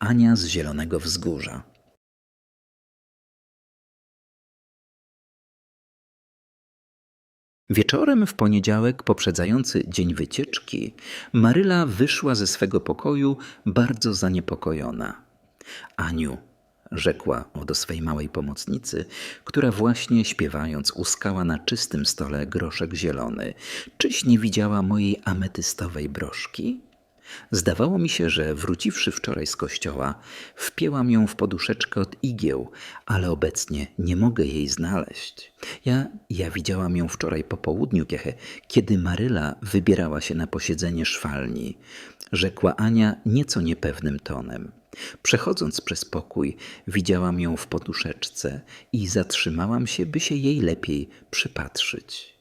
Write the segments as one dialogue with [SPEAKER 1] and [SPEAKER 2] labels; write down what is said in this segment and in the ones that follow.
[SPEAKER 1] Ania z Zielonego Wzgórza. Wieczorem w poniedziałek poprzedzający dzień wycieczki, Maryla wyszła ze swego pokoju bardzo zaniepokojona. Aniu, rzekła do swej małej pomocnicy, która właśnie śpiewając uskała na czystym stole groszek zielony, czyś nie widziała mojej ametystowej broszki? Zdawało mi się, że wróciwszy wczoraj z kościoła, wpięłam ją w poduszeczkę od igieł, ale obecnie nie mogę jej znaleźć. Ja, ja widziałam ją wczoraj po południu, kiedy Maryla wybierała się na posiedzenie szwalni, rzekła Ania nieco niepewnym tonem. Przechodząc przez pokój, widziałam ją w poduszeczce i zatrzymałam się, by się jej lepiej przypatrzyć.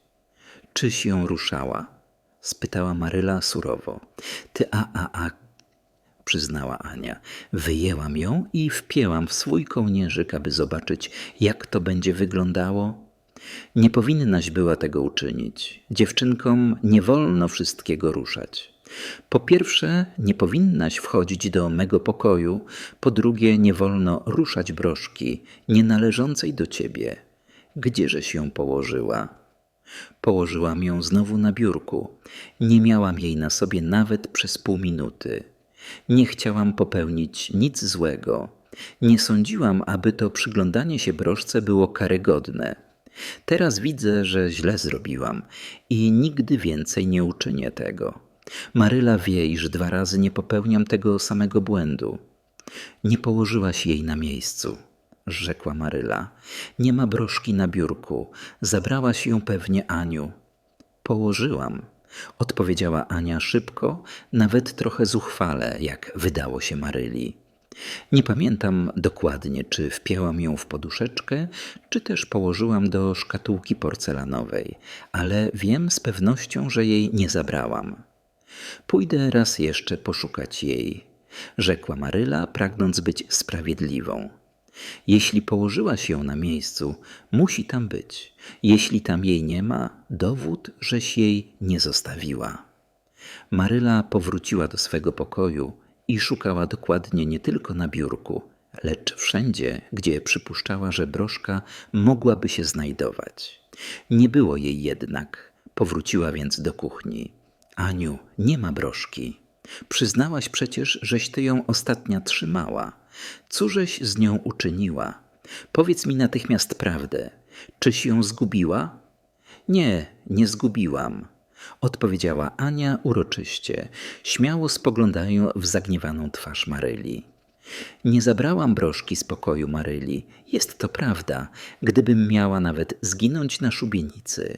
[SPEAKER 1] Czyś ją ruszała? Spytała Maryla surowo. Ty, a, a, a, przyznała Ania. Wyjęłam ją i wpięłam w swój kołnierzyk, aby zobaczyć, jak to będzie wyglądało. Nie powinnaś była tego uczynić. Dziewczynkom nie wolno wszystkiego ruszać. Po pierwsze, nie powinnaś wchodzić do mego pokoju, po drugie, nie wolno ruszać broszki nie należącej do ciebie. Gdzieżeś ją położyła? Położyłam ją znowu na biurku. Nie miałam jej na sobie nawet przez pół minuty. Nie chciałam popełnić nic złego. Nie sądziłam, aby to przyglądanie się broszce było karygodne. Teraz widzę, że źle zrobiłam i nigdy więcej nie uczynię tego. Maryla wie, iż dwa razy nie popełniam tego samego błędu. Nie położyłaś jej na miejscu rzekła Maryla. Nie ma broszki na biurku. Zabrałaś ją pewnie Aniu. Położyłam, odpowiedziała Ania szybko, nawet trochę zuchwale, jak wydało się Maryli. Nie pamiętam dokładnie, czy wpięłam ją w poduszeczkę, czy też położyłam do szkatułki porcelanowej, ale wiem z pewnością, że jej nie zabrałam. Pójdę raz jeszcze poszukać jej, rzekła Maryla, pragnąc być sprawiedliwą. Jeśli położyłaś ją na miejscu, musi tam być. Jeśli tam jej nie ma, dowód, żeś jej nie zostawiła. Maryla powróciła do swego pokoju i szukała dokładnie nie tylko na biurku, lecz wszędzie, gdzie przypuszczała, że broszka mogłaby się znajdować. Nie było jej jednak. Powróciła więc do kuchni. Aniu, nie ma broszki. Przyznałaś przecież, żeś ty ją ostatnia trzymała. Cóżeś z nią uczyniła? Powiedz mi natychmiast prawdę. Czyś ją zgubiła? Nie, nie zgubiłam, odpowiedziała Ania uroczyście, śmiało spoglądając w zagniewaną twarz Maryli. Nie zabrałam broszki z pokoju Maryli, jest to prawda, gdybym miała nawet zginąć na szubienicy.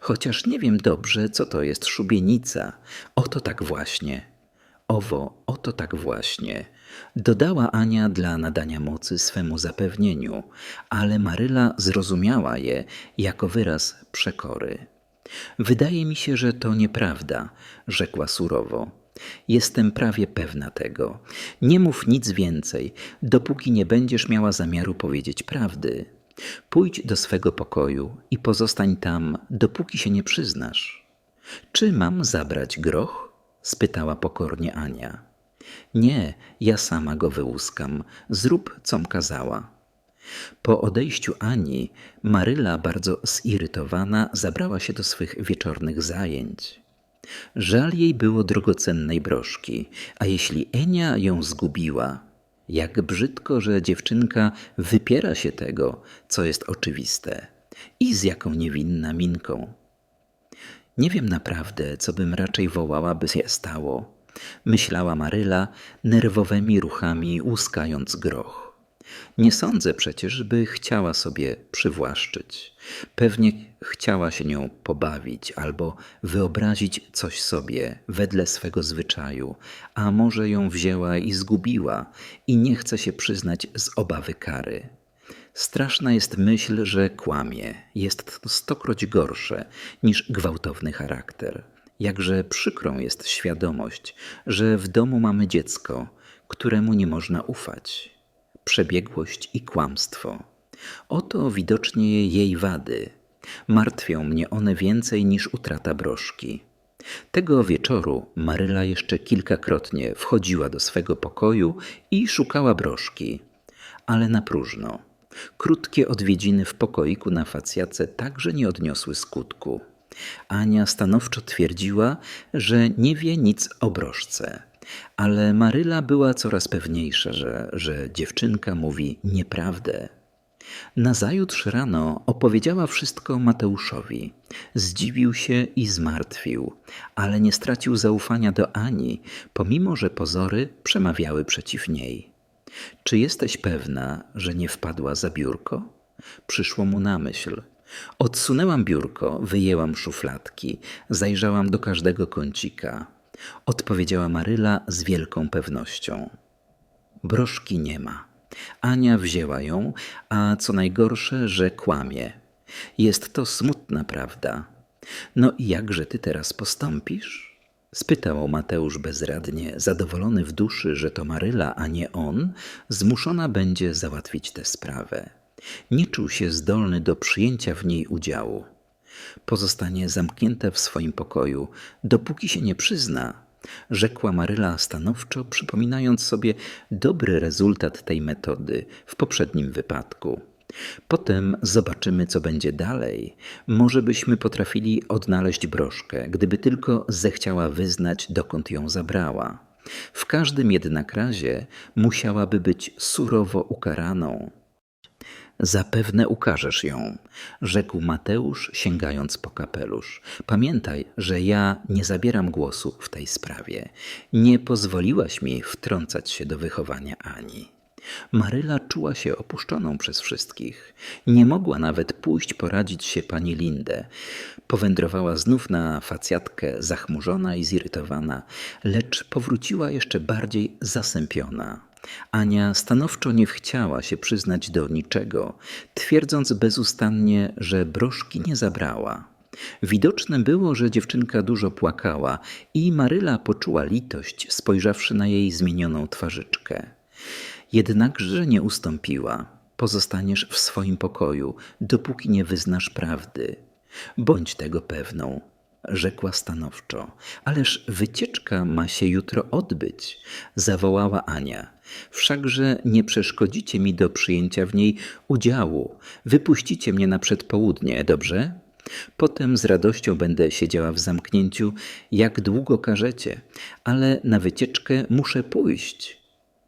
[SPEAKER 1] Chociaż nie wiem dobrze, co to jest szubienica. Oto tak właśnie. Owo, oto tak właśnie. Dodała Ania dla nadania mocy swemu zapewnieniu, ale Maryla zrozumiała je jako wyraz przekory. Wydaje mi się, że to nieprawda, rzekła surowo. Jestem prawie pewna tego. Nie mów nic więcej, dopóki nie będziesz miała zamiaru powiedzieć prawdy. Pójdź do swego pokoju i pozostań tam, dopóki się nie przyznasz. Czy mam zabrać groch? spytała pokornie Ania. Nie, ja sama go wyłuskam. Zrób, com kazała. Po odejściu Ani, Maryla, bardzo zirytowana, zabrała się do swych wieczornych zajęć. Żal jej było drogocennej broszki, a jeśli Enia ją zgubiła, jak brzydko, że dziewczynka wypiera się tego, co jest oczywiste, i z jaką niewinna minką. Nie wiem naprawdę, co bym raczej wołała, by się stało. Myślała Maryla, nerwowymi ruchami łuskając groch. Nie sądzę przecież, by chciała sobie przywłaszczyć. Pewnie chciała się nią pobawić albo wyobrazić coś sobie wedle swego zwyczaju, a może ją wzięła i zgubiła i nie chce się przyznać z obawy kary. Straszna jest myśl, że kłamie. Jest to stokroć gorsze niż gwałtowny charakter. Jakże przykrą jest świadomość, że w domu mamy dziecko, któremu nie można ufać. Przebiegłość i kłamstwo. Oto widocznie jej wady. Martwią mnie one więcej niż utrata broszki. Tego wieczoru Maryla jeszcze kilkakrotnie wchodziła do swego pokoju i szukała broszki, ale na próżno. Krótkie odwiedziny w pokoiku na facjace także nie odniosły skutku. Ania stanowczo twierdziła, że nie wie nic o broszce, ale Maryla była coraz pewniejsza, że, że dziewczynka mówi nieprawdę. Nazajutrz rano opowiedziała wszystko Mateuszowi. Zdziwił się i zmartwił, ale nie stracił zaufania do Ani, pomimo że pozory przemawiały przeciw niej. Czy jesteś pewna, że nie wpadła za biurko? Przyszło mu na myśl. Odsunęłam biurko, wyjęłam szufladki, zajrzałam do każdego kącika. Odpowiedziała Maryla z wielką pewnością. Broszki nie ma. Ania wzięła ją, a co najgorsze, że kłamie. Jest to smutna prawda. No i jakże ty teraz postąpisz? Spytał Mateusz bezradnie, zadowolony w duszy, że to Maryla, a nie on, zmuszona będzie załatwić tę sprawę. Nie czuł się zdolny do przyjęcia w niej udziału. Pozostanie zamknięta w swoim pokoju, dopóki się nie przyzna, rzekła Maryla stanowczo, przypominając sobie dobry rezultat tej metody w poprzednim wypadku. Potem zobaczymy, co będzie dalej. Może byśmy potrafili odnaleźć broszkę, gdyby tylko zechciała wyznać, dokąd ją zabrała. W każdym jednak razie musiałaby być surowo ukaraną. Zapewne ukażesz ją, rzekł Mateusz, sięgając po kapelusz. Pamiętaj, że ja nie zabieram głosu w tej sprawie. Nie pozwoliłaś mi wtrącać się do wychowania Ani. Maryla czuła się opuszczoną przez wszystkich. Nie mogła nawet pójść poradzić się pani Lindę. Powędrowała znów na facjatkę zachmurzona i zirytowana, lecz powróciła jeszcze bardziej zasępiona. Ania stanowczo nie chciała się przyznać do niczego, twierdząc bezustannie, że broszki nie zabrała. Widoczne było, że dziewczynka dużo płakała i Maryla poczuła litość, spojrzawszy na jej zmienioną twarzyczkę. Jednakże nie ustąpiła. Pozostaniesz w swoim pokoju, dopóki nie wyznasz prawdy. Bądź tego pewną, rzekła stanowczo. Ależ wycieczka ma się jutro odbyć, zawołała Ania. Wszakże nie przeszkodzicie mi do przyjęcia w niej udziału. Wypuścicie mnie na przedpołudnie, dobrze? Potem z radością będę siedziała w zamknięciu, jak długo każecie, ale na wycieczkę muszę pójść.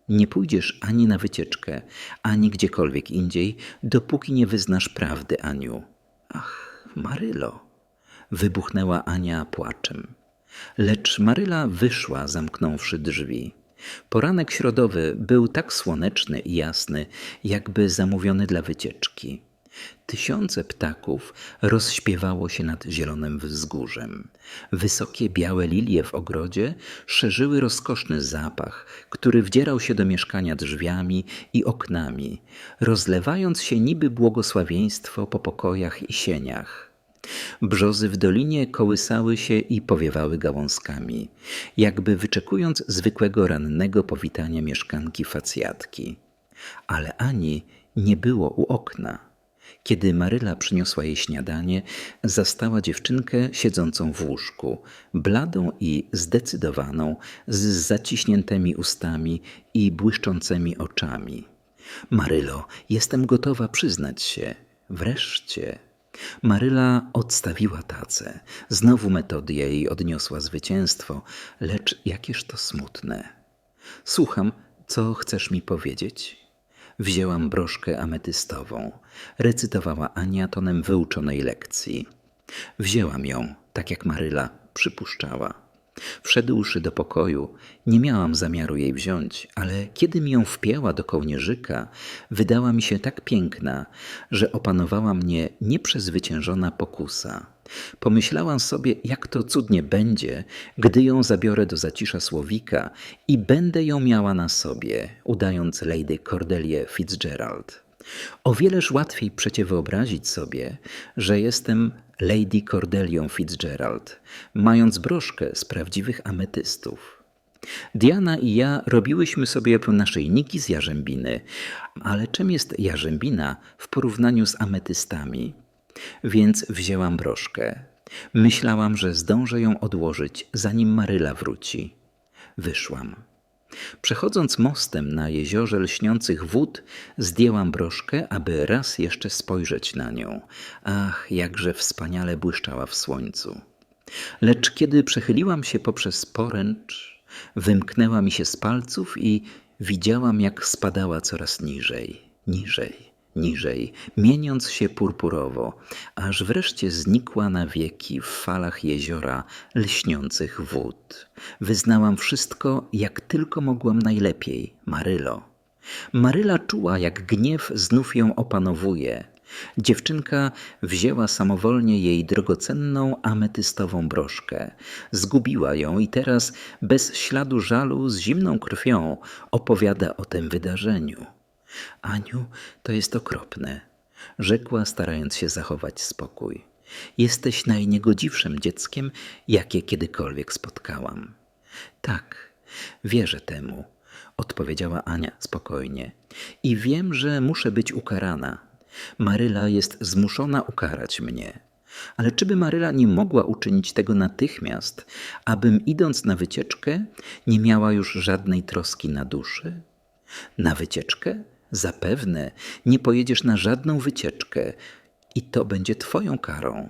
[SPEAKER 1] Nie pójdziesz ani na wycieczkę, ani gdziekolwiek indziej, dopóki nie wyznasz prawdy, Aniu. Ach, Marylo! Wybuchnęła Ania płaczem. Lecz Maryla wyszła, zamknąwszy drzwi. Poranek środowy był tak słoneczny i jasny, jakby zamówiony dla wycieczki. Tysiące ptaków rozśpiewało się nad zielonym wzgórzem. Wysokie białe lilie w ogrodzie szerzyły rozkoszny zapach, który wdzierał się do mieszkania drzwiami i oknami, rozlewając się niby błogosławieństwo po pokojach i sieniach. Brzozy w dolinie kołysały się i powiewały gałązkami, jakby wyczekując zwykłego rannego powitania mieszkanki facjatki. Ale Ani nie było u okna. Kiedy Maryla przyniosła jej śniadanie, zastała dziewczynkę siedzącą w łóżku, bladą i zdecydowaną, z zaciśniętymi ustami i błyszczącymi oczami. Marylo, jestem gotowa przyznać się. Wreszcie. Maryla odstawiła tacę. Znowu metody jej odniosła zwycięstwo, lecz jakież to smutne. Słucham, co chcesz mi powiedzieć? Wzięłam broszkę ametystową. Recytowała Ania tonem wyuczonej lekcji. Wzięłam ją, tak jak Maryla przypuszczała. Wszedłszy do pokoju, nie miałam zamiaru jej wziąć, ale kiedy mi ją wpięła do kołnierzyka, wydała mi się tak piękna, że opanowała mnie nieprzezwyciężona pokusa. Pomyślałam sobie, jak to cudnie będzie, gdy ją zabiorę do zacisza słowika i będę ją miała na sobie, udając Lady Cordelia Fitzgerald. O wieleż łatwiej przecie wyobrazić sobie, że jestem Lady Cordelią Fitzgerald, mając broszkę z prawdziwych ametystów. Diana i ja robiłyśmy sobie naszyjniki z jarzębiny, ale czym jest jarzębina w porównaniu z ametystami? Więc wzięłam broszkę. Myślałam, że zdążę ją odłożyć, zanim Maryla wróci. Wyszłam. Przechodząc mostem na jeziorze lśniących wód, zdjęłam broszkę, aby raz jeszcze spojrzeć na nią. Ach, jakże wspaniale błyszczała w słońcu. Lecz kiedy przechyliłam się poprzez poręcz, wymknęła mi się z palców i widziałam, jak spadała coraz niżej, niżej, niżej, mieniąc się purpurowo, aż wreszcie znikła na wieki w falach jeziora lśniących wód. Wyznałam wszystko, jak tylko mogłam najlepiej, Marylo. Maryla czuła, jak gniew znów ją opanowuje. Dziewczynka wzięła samowolnie jej drogocenną ametystową broszkę. Zgubiła ją i teraz bez śladu żalu, z zimną krwią opowiada o tym wydarzeniu. Aniu, to jest okropne, rzekła, starając się zachować spokój. Jesteś najniegodziwszym dzieckiem, jakie kiedykolwiek spotkałam. Tak, wierzę temu, odpowiedziała Ania spokojnie. I wiem, że muszę być ukarana. Maryla jest zmuszona ukarać mnie. Ale czy by Maryla nie mogła uczynić tego natychmiast, abym idąc na wycieczkę nie miała już żadnej troski na duszy? Na wycieczkę? Zapewne nie pojedziesz na żadną wycieczkę i to będzie Twoją karą.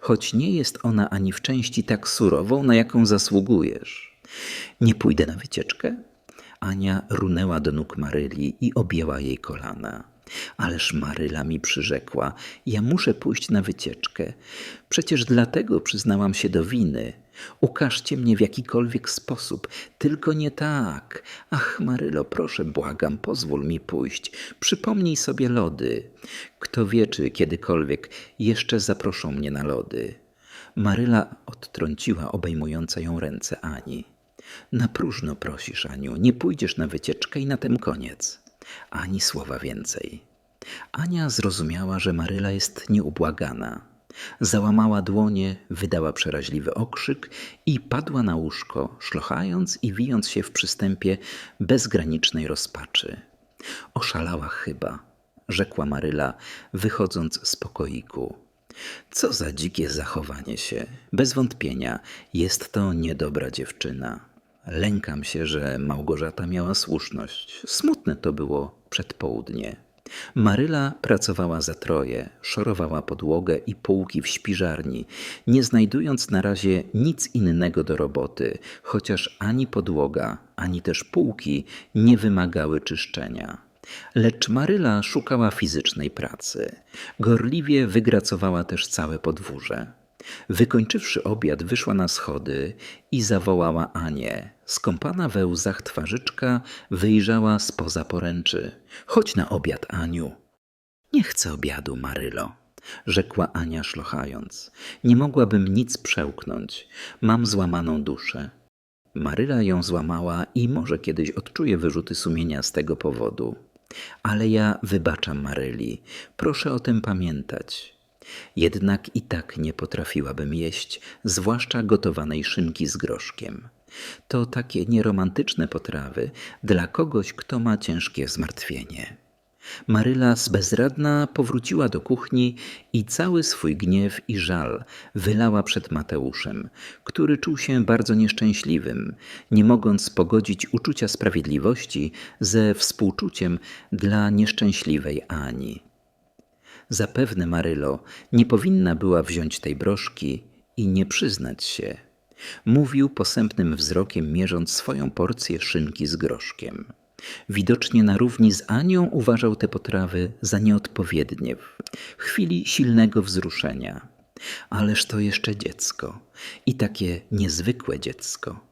[SPEAKER 1] Choć nie jest ona ani w części tak surową, na jaką zasługujesz. Nie pójdę na wycieczkę? Ania runęła do nóg Maryli i objęła jej kolana. Ależ Maryla mi przyrzekła, ja muszę pójść na wycieczkę. Przecież dlatego przyznałam się do winy. Ukażcie mnie w jakikolwiek sposób, tylko nie tak. Ach, Marylo, proszę, błagam, pozwól mi pójść. Przypomnij sobie lody. Kto wie, czy kiedykolwiek jeszcze zaproszą mnie na lody. Maryla odtrąciła obejmujące ją ręce Ani. Na próżno prosisz, Aniu, nie pójdziesz na wycieczkę i na tym koniec. Ani słowa więcej. Ania zrozumiała, że Maryla jest nieubłagana. Załamała dłonie, wydała przeraźliwy okrzyk i padła na łóżko, szlochając i wijąc się w przystępie bezgranicznej rozpaczy. Oszalała chyba, rzekła Maryla, wychodząc z pokoiku. Co za dzikie zachowanie się. Bez wątpienia jest to niedobra dziewczyna. Lękam się, że Małgorzata miała słuszność. Smutne to było przedpołudnie. Maryla pracowała za troje, szorowała podłogę i półki w śpiżarni, nie znajdując na razie nic innego do roboty, chociaż ani podłoga, ani też półki nie wymagały czyszczenia. Lecz Maryla szukała fizycznej pracy. Gorliwie wygracowała też całe podwórze. Wykończywszy obiad, wyszła na schody i zawołała Anię. Skąpana we łzach twarzyczka wyjrzała spoza poręczy. Chodź na obiad, Aniu. Nie chcę obiadu, Marylo, rzekła Ania szlochając. Nie mogłabym nic przełknąć. Mam złamaną duszę. Maryla ją złamała i może kiedyś odczuje wyrzuty sumienia z tego powodu. Ale ja wybaczam Maryli. Proszę o tym pamiętać. Jednak i tak nie potrafiłabym jeść, zwłaszcza gotowanej szynki z groszkiem. To takie nieromantyczne potrawy dla kogoś, kto ma ciężkie zmartwienie. Maryla bezradna powróciła do kuchni i cały swój gniew i żal wylała przed Mateuszem, który czuł się bardzo nieszczęśliwym, nie mogąc pogodzić uczucia sprawiedliwości ze współczuciem dla nieszczęśliwej Ani. Zapewne Marylo nie powinna była wziąć tej broszki i nie przyznać się. Mówił posępnym wzrokiem, mierząc swoją porcję szynki z groszkiem. Widocznie na równi z Anią uważał te potrawy za nieodpowiednie w chwili silnego wzruszenia. Ależ to jeszcze dziecko i takie niezwykłe dziecko.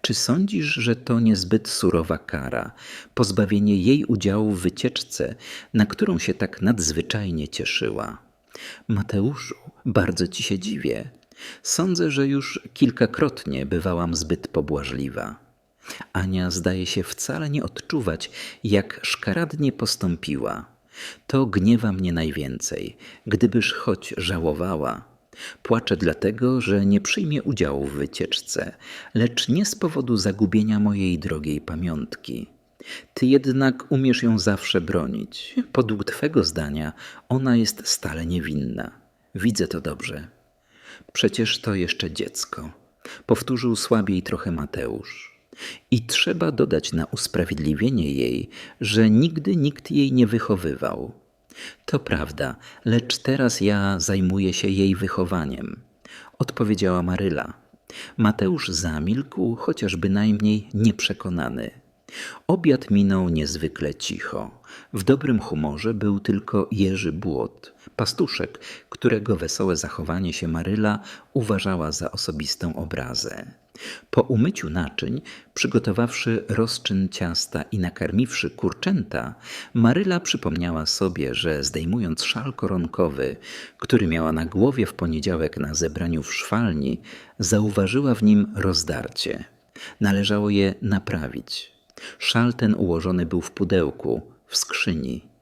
[SPEAKER 1] Czy sądzisz, że to niezbyt surowa kara, pozbawienie jej udziału w wycieczce, na którą się tak nadzwyczajnie cieszyła? Mateuszu, bardzo ci się dziwię. Sądzę, że już kilkakrotnie bywałam zbyt pobłażliwa. Ania zdaje się wcale nie odczuwać, jak szkaradnie postąpiła. To gniewa mnie najwięcej. Gdybyż choć żałowała, Płaczę dlatego, że nie przyjmie udziału w wycieczce, lecz nie z powodu zagubienia mojej drogiej pamiątki. Ty jednak umiesz ją zawsze bronić. Podług Twego zdania ona jest stale niewinna. Widzę to dobrze. Przecież to jeszcze dziecko. Powtórzył słabiej trochę Mateusz. I trzeba dodać na usprawiedliwienie jej, że nigdy nikt jej nie wychowywał. To prawda, lecz teraz ja zajmuję się jej wychowaniem, odpowiedziała Maryla. Mateusz zamilkł, chociaż bynajmniej nieprzekonany. Obiad minął niezwykle cicho. W dobrym humorze był tylko Jerzy Błot, pastuszek, którego wesołe zachowanie się Maryla uważała za osobistą obrazę. Po umyciu naczyń, przygotowawszy rozczyn ciasta i nakarmiwszy kurczęta, Maryla przypomniała sobie, że zdejmując szal koronkowy, który miała na głowie w poniedziałek na zebraniu w szwalni, zauważyła w nim rozdarcie. Należało je naprawić. Szal ten ułożony był w pudełku, w skrzyni.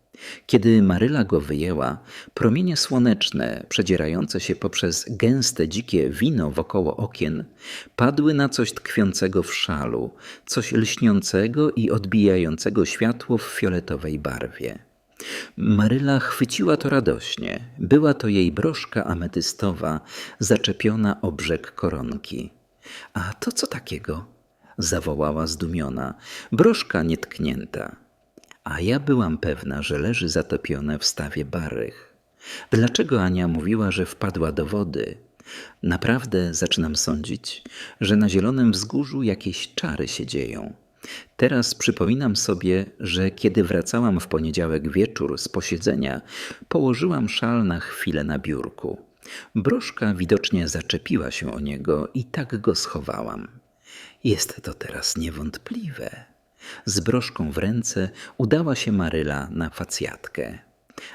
[SPEAKER 1] Kiedy Maryla go wyjęła, promienie słoneczne, przedzierające się poprzez gęste, dzikie wino wokoło okien, padły na coś tkwiącego w szalu, coś lśniącego i odbijającego światło w fioletowej barwie. Maryla chwyciła to radośnie. Była to jej broszka ametystowa, zaczepiona o brzeg koronki. A to co takiego? Zawołała zdumiona. Broszka nietknięta. A ja byłam pewna, że leży zatopione w stawie barych. Dlaczego Ania mówiła, że wpadła do wody? Naprawdę zaczynam sądzić, że na zielonym wzgórzu jakieś czary się dzieją. Teraz przypominam sobie, że kiedy wracałam w poniedziałek wieczór z posiedzenia, położyłam szal na chwilę na biurku. Broszka widocznie zaczepiła się o niego i tak go schowałam. Jest to teraz niewątpliwe. Z broszką w ręce udała się Maryla na facjatkę.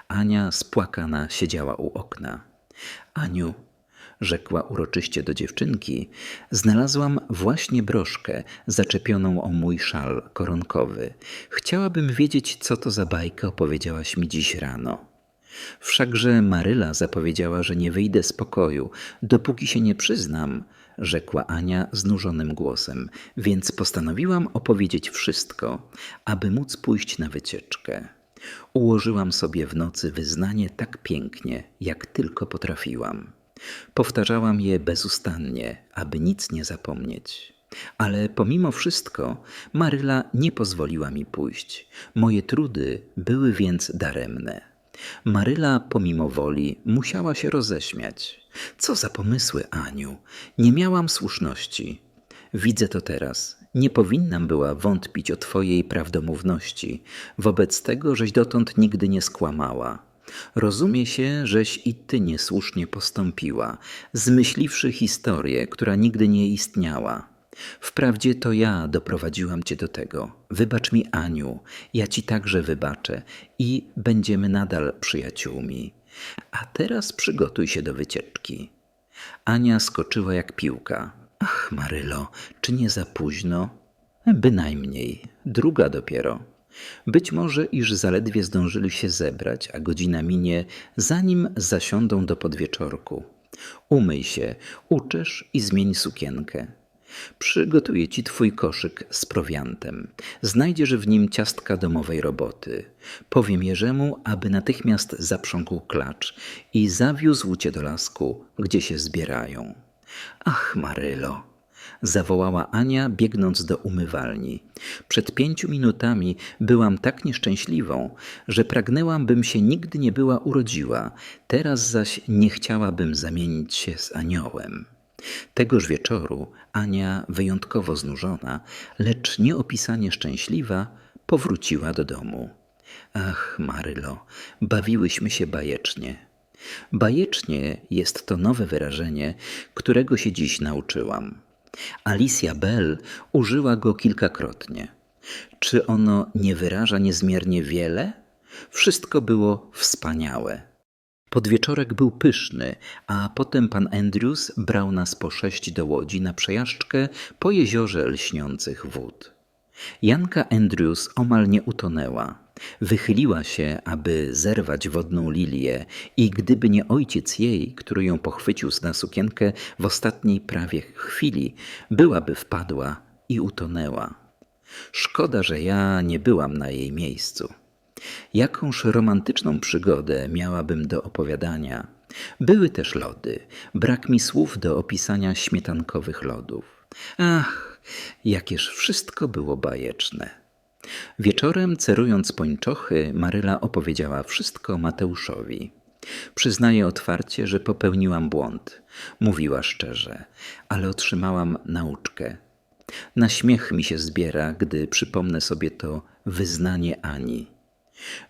[SPEAKER 1] Ania spłakana siedziała u okna. Aniu, rzekła uroczyście do dziewczynki, znalazłam właśnie broszkę zaczepioną o mój szal koronkowy. Chciałabym wiedzieć, co to za bajka opowiedziałaś mi dziś rano. Wszakże Maryla zapowiedziała, że nie wyjdę z pokoju, dopóki się nie przyznam, rzekła Ania znużonym głosem, więc postanowiłam opowiedzieć wszystko, aby móc pójść na wycieczkę. Ułożyłam sobie w nocy wyznanie tak pięknie, jak tylko potrafiłam. Powtarzałam je bezustannie, aby nic nie zapomnieć. Ale pomimo wszystko Maryla nie pozwoliła mi pójść. Moje trudy były więc daremne. Maryla pomimo woli musiała się roześmiać. Co za pomysły, Aniu? Nie miałam słuszności. Widzę to teraz. Nie powinnam była wątpić o Twojej prawdomówności, wobec tego, żeś dotąd nigdy nie skłamała. Rozumie się, żeś i Ty niesłusznie postąpiła, zmyśliwszy historię, która nigdy nie istniała. Wprawdzie to ja doprowadziłam cię do tego. Wybacz mi, Aniu, ja ci także wybaczę i będziemy nadal przyjaciółmi. A teraz przygotuj się do wycieczki. Ania skoczyła jak piłka. Ach, Marylo, czy nie za późno? Bynajmniej, druga dopiero. Być może, iż zaledwie zdążyli się zebrać, a godzina minie, zanim zasiądą do podwieczorku. Umyj się, uczesz i zmień sukienkę. Przygotuję ci twój koszyk z prowiantem. Znajdziesz w nim ciastka domowej roboty. Powiem Jerzemu, aby natychmiast zaprząkł klacz i zawiózł cię do lasku, gdzie się zbierają. Ach, Marylo! zawołała Ania, biegnąc do umywalni. Przed pięciu minutami byłam tak nieszczęśliwą, że pragnęłam, bym się nigdy nie była urodziła, teraz zaś nie chciałabym zamienić się z aniołem. Tegoż wieczoru Ania, wyjątkowo znużona, lecz nieopisanie szczęśliwa, powróciła do domu. Ach, Marylo, bawiłyśmy się bajecznie. Bajecznie jest to nowe wyrażenie, którego się dziś nauczyłam. Alicia Bell użyła go kilkakrotnie. Czy ono nie wyraża niezmiernie wiele? Wszystko było wspaniałe. Podwieczorek był pyszny, a potem pan Andrews brał nas po sześć do łodzi na przejażdżkę po jeziorze lśniących wód. Janka Andrews omal nie utonęła. Wychyliła się, aby zerwać wodną lilię i gdyby nie ojciec jej, który ją pochwycił na sukienkę w ostatniej prawie chwili, byłaby wpadła i utonęła. Szkoda, że ja nie byłam na jej miejscu. Jakąż romantyczną przygodę miałabym do opowiadania, Były też lody. Brak mi słów do opisania śmietankowych lodów. Ach, jakież wszystko było bajeczne. Wieczorem, cerując pończochy, Maryla opowiedziała wszystko Mateuszowi. Przyznaję otwarcie, że popełniłam błąd. Mówiła szczerze, ale otrzymałam nauczkę. Na śmiech mi się zbiera, gdy przypomnę sobie to wyznanie Ani.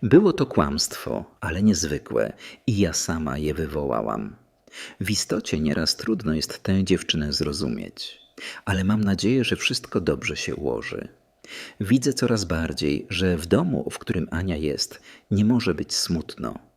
[SPEAKER 1] Było to kłamstwo, ale niezwykłe, i ja sama je wywołałam. W istocie nieraz trudno jest tę dziewczynę zrozumieć, ale mam nadzieję, że wszystko dobrze się ułoży. Widzę coraz bardziej, że w domu, w którym Ania jest, nie może być smutno.